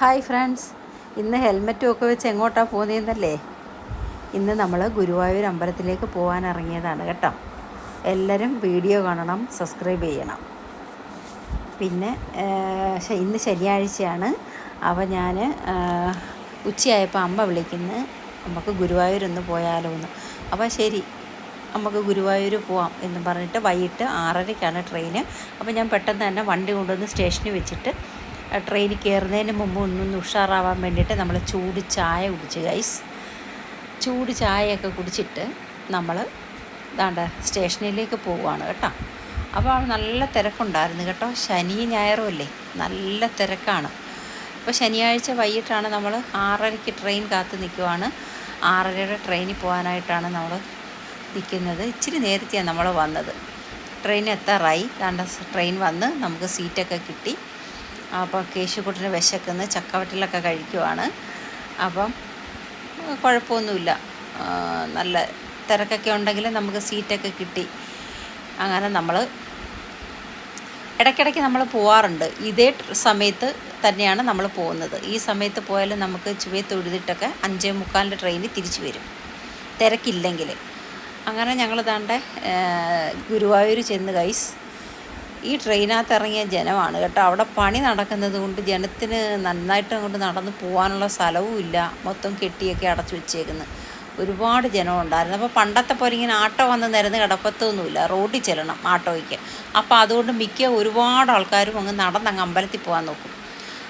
Hi friends. ഇന്ന് ഹെൽമെറ്റും ഒക്കെ വെച്ച് എങ്ങോട്ടാണ് പോകുന്നതെന്നല്ലേ? ഇന്ന് നമ്മൾ ഗുരുവായൂർ അമ്പലത്തിലേക്ക് പോകാൻ ഇറങ്ങിയതാണ് കേട്ടോ. എല്ലാവരും വീഡിയോ കാണണം സബ്സ്ക്രൈബ് ചെയ്യണം. പിന്നെ ഇന്ന് ശനിയാഴ്ചയാണ്. അപ്പോൾ ഞാൻ ഉച്ചയായപ്പോൾ അമ്മ വിളിക്കുന്നു. നമുക്ക് ഗുരുവായൂർ ഒന്ന് പോയാലോ എന്ന്. അപ്പോൾ ശരി നമുക്ക് ഗുരുവായൂർ പോവാം എന്ന് പറഞ്ഞിട്ട് വൈകിട്ട് ആറരയ്ക്കാണ് ട്രെയിന്. അപ്പോൾ ഞാൻ പെട്ടെന്ന് തന്നെ വണ്ടി കൊണ്ടുവന്ന് സ്റ്റേഷനിൽ വെച്ചിട്ട് ട്രെയിനിൽ കയറുന്നതിന് മുമ്പ് ഒന്നൊന്ന് ഉഷാറാവാൻ വേണ്ടിയിട്ട് നമ്മൾ ചൂട് ചായ കുടിച്ച് ഗൈസ് ചൂട് ചായയൊക്കെ കുടിച്ചിട്ട് നമ്മൾ ദാണ്ട സ്റ്റേഷനിലേക്ക് പോവുകയാണ് കേട്ടോ. അപ്പോൾ നല്ല തിരക്കുണ്ടായിരുന്നു കേട്ടോ. ശനി ഞായറും അല്ലേ? നല്ല തിരക്കാണ്. അപ്പോൾ ശനിയാഴ്ച വൈകിട്ടാണ് നമ്മൾ ആറരയ്ക്ക് ട്രെയിൻ കാത്തു നിൽക്കുവാണ്. ആറരയുടെ ട്രെയിനിൽ പോകാനായിട്ടാണ് നമ്മൾ നിൽക്കുന്നത്. ഇച്ചിരി നേരത്തെയാണ് നമ്മൾ വന്നത്. ട്രെയിൻ എത്താറായി. ദാണ്ട ട്രെയിൻ വന്ന് നമുക്ക് സീറ്റൊക്കെ കിട്ടി. അപ്പോൾ കേശുക്കുട്ടിന് വിശക്കുന്ന ചക്കവട്ടിലൊക്കെ കഴിക്കുവാണ്. അപ്പം കുഴപ്പമൊന്നുമില്ല. നല്ല തിരക്കൊക്കെ ഉണ്ടെങ്കിൽ നമുക്ക് സീറ്റൊക്കെ കിട്ടി. അങ്ങനെ നമ്മൾ ഇടയ്ക്കിടയ്ക്ക് നമ്മൾ പോവാറുണ്ട്. ഇതേ സമയത്ത് തന്നെയാണ് നമ്മൾ പോകുന്നത്. ഈ സമയത്ത് പോയാൽ നമുക്ക് ചുവയെ തൊഴുതിട്ടൊക്കെ അഞ്ചേ മുക്കാലിന്റെ ട്രെയിനിൽ തിരിച്ചു വരും. തിരക്കില്ലെങ്കിൽ അങ്ങനെ ഞങ്ങൾ താണ്ടെ ഗുരുവായൂർ ചെന്ന് ഗൈസ് ഈ ട്രെയിനകത്ത് ഇറങ്ങിയ ജനമാണ് കേട്ടോ. അവിടെ പണി നടക്കുന്നത് കൊണ്ട് ജനത്തിന് നന്നായിട്ട് അങ്ങോട്ട് നടന്ന് പോകാനുള്ള സ്ഥലവും ഇല്ല. മൊത്തം കെട്ടിയൊക്കെ അടച്ചു വെച്ചേക്കുന്നത് ഒരുപാട് ജനം ഉണ്ടായിരുന്നു. അപ്പോൾ പണ്ടത്തെ പോലെ ഇങ്ങനെ ആട്ടോ വന്ന് നിരന്ന് കിടപ്പത്തൊന്നുമില്ല. റോഡിൽ ചെല്ലണം ആട്ടോയ്ക്ക്. അപ്പോൾ അതുകൊണ്ട് മിക്ക ഒരുപാട് ആൾക്കാരും അങ്ങ് നടന്നങ്ങ് അമ്പലത്തിൽ പോകാൻ നോക്കും.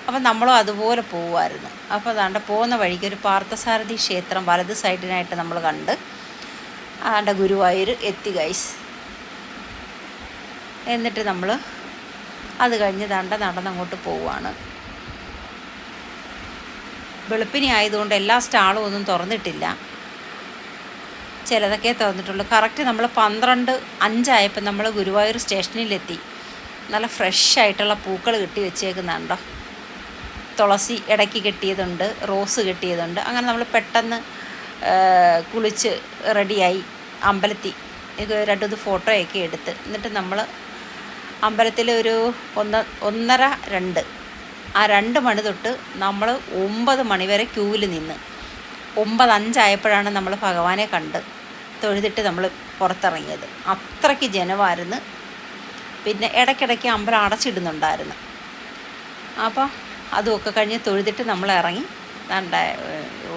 അപ്പം നമ്മളും അതുപോലെ പോകുമായിരുന്നു അപ്പോൾ അതാണ്ട് പോകുന്ന വഴിക്ക് ഒരു പാർത്ഥസാരഥി ക്ഷേത്രം വലത് സൈഡിനായിട്ട് നമ്മൾ കണ്ട് അതാണ്ട് ഗുരുവായൂർ എത്തി ഗൈസ് എന്നിട്ട് നമ്മൾ അത് കഴിഞ്ഞ് ദണ്ട നടന്നങ്ങോട്ട് പോവുകയാണ് വെളുപ്പിനി ആയതുകൊണ്ട് എല്ലാ സ്റ്റാളും ഒന്നും തുറന്നിട്ടില്ല. ചിലതൊക്കെ തുറന്നിട്ടുള്ളൂ. കറക്റ്റ് നമ്മൾ പന്ത്രണ്ട് അഞ്ചായപ്പോൾ നമ്മൾ ഗുരുവായൂർ സ്റ്റേഷനിലെത്തി. നല്ല ഫ്രഷ് ആയിട്ടുള്ള പൂക്കൾ കെട്ടി വെച്ചേക്കുന്നുണ്ടോ. തുളസി ഇടയ്ക്ക് കെട്ടിയതുണ്ട് റോസ് കെട്ടിയതുണ്ട്. അങ്ങനെ നമ്മൾ പെട്ടെന്ന് കുളിച്ച് റെഡിയായി അമ്പലത്തിൽ. രണ്ടു ഫോട്ടോയൊക്കെ എടുത്ത്. എന്നിട്ട് നമ്മൾ അമ്പലത്തിൽ ഒരു ഒന്ന് ഒന്നര രണ്ട്. ആ രണ്ട് മണി തൊട്ട് നമ്മൾ ഒമ്പത് മണി വരെ ക്യൂവിൽ നിന്ന്. ഒമ്പത് അഞ്ചായപ്പോഴാണ് നമ്മൾ ഭഗവാനെ കണ്ട് തൊഴുതിട്ട് നമ്മൾ പുറത്തിറങ്ങിയത്. അത്രയ്ക്ക് ജനമായിരുന്നു പിന്നെ ഇടയ്ക്കിടയ്ക്ക് അമ്പലം അടച്ചിടുന്നുണ്ടായിരുന്നു. അപ്പോൾ അതുമൊക്കെ കഴിഞ്ഞ് തൊഴുതിട്ട് നമ്മൾ ഇറങ്ങി. നല്ല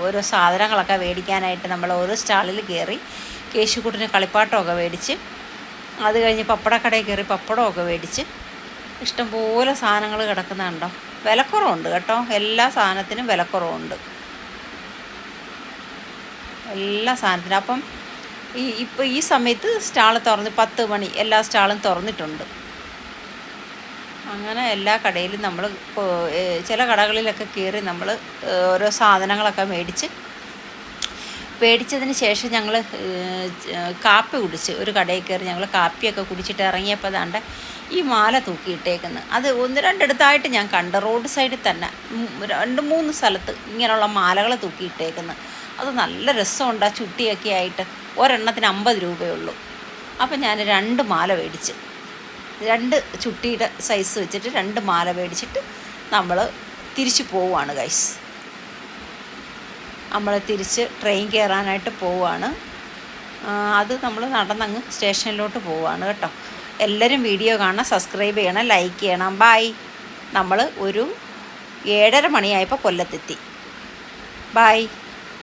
ഓരോ സാധനങ്ങളൊക്കെ മേടിക്കാനായിട്ട് നമ്മൾ ഓരോ സ്റ്റാളിൽ കയറി. കേശുക്കുട്ടിന് കളിപ്പാട്ടമൊക്കെ മേടിച്ച് അത് കഴിഞ്ഞ് പപ്പടക്കടയിൽ കയറി പപ്പടമൊക്കെ മേടിച്ച് ഇഷ്ടംപോലെ സാധനങ്ങൾ കിടക്കുന്നുണ്ടോ? വിലക്കുറവുണ്ട് കേട്ടോ. എല്ലാ സാധനത്തിനും വിലക്കുറവുണ്ട്. എല്ലാ സാധനത്തിനും. അപ്പം ഈ ഇപ്പോൾ ഈ സമയത്ത് സ്റ്റാൾ തുറന്ന് പത്ത് മണി എല്ലാ സ്റ്റാളും തുറന്നിട്ടുണ്ട്. അങ്ങനെ എല്ലാ കടയിലും നമ്മൾ ചില കടകളിലൊക്കെ കയറി നമ്മൾ ഓരോ സാധനങ്ങളൊക്കെ മേടിച്ച് മേടിച്ചതിന് ശേഷം ഞങ്ങൾ കാപ്പി കുടിച്ച് ഒരു കടയിൽ കയറി ഞങ്ങൾ കാപ്പിയൊക്കെ കുടിച്ചിട്ട് ഇറങ്ങിയപ്പോൾ ദാണ്ട് ഈ മാല തൂക്കിയിട്ടേക്കുന്നത് അത് ഒന്ന് രണ്ടിടത്തായിട്ട് ഞാൻ കണ്ട റോഡ് സൈഡിൽ തന്നെ രണ്ട് മൂന്ന് സ്ഥലത്ത് ഇങ്ങനെയുള്ള മാലകൾ തൂക്കിയിട്ടേക്കുന്നത് അത് നല്ല രസമുണ്ട് ആ ചുട്ടിയൊക്കെ ആയിട്ട്. ഒരെണ്ണത്തിന് അമ്പത് രൂപയുള്ളൂ അപ്പം ഞാൻ രണ്ട് മാല മേടിച്ച് രണ്ട് ചുട്ടിയുടെ സൈസ് വെച്ചിട്ട് രണ്ട് മാല മേടിച്ചിട്ട് നമ്മൾ തിരിച്ചു പോവുകയാണ് ഗൈസ് നമ്മൾ തിരിച്ച് ട്രെയിൻ കയറാനായിട്ട് പോവുകയാണ് അത് നമ്മൾ നടന്നങ്ങ് സ്റ്റേഷനിലോട്ട് പോവുകയാണ് കേട്ടോ. എല്ലാവരും വീഡിയോ കാണാൻ സബ്സ്ക്രൈബ് ചെയ്യണം ലൈക്ക് ചെയ്യണം. ബായ് നമ്മൾ ഒരു ഏഴര മണിയായപ്പോൾ കൊല്ലത്തെത്തി. ബായ്